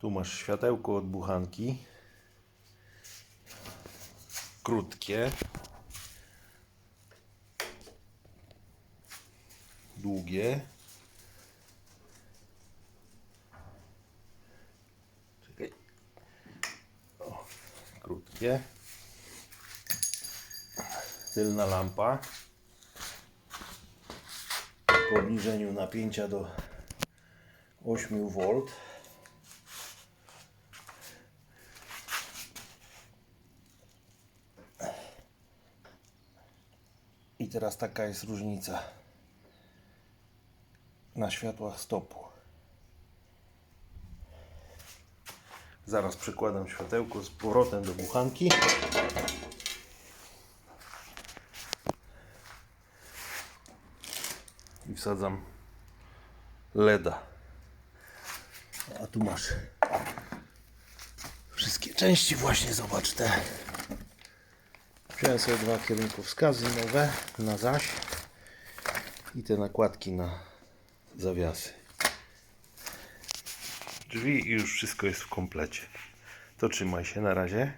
Tu masz światełko od buchanki. Krótkie. Długie. Czekaj. O, krótkie. Tylna lampa. Po obniżeniu napięcia do 8 V. teraz taka jest różnica na światłach stopu. Zaraz przykładam światełko z powrotem do buchanki. I wsadzam LEDa. A tu masz wszystkie części właśnie, zobacz te. Wziąłem sobie dwa kierunkowskazy nowe na zaś i te nakładki na zawiasy. Drzwi i już wszystko jest w komplecie. To trzymaj się na razie.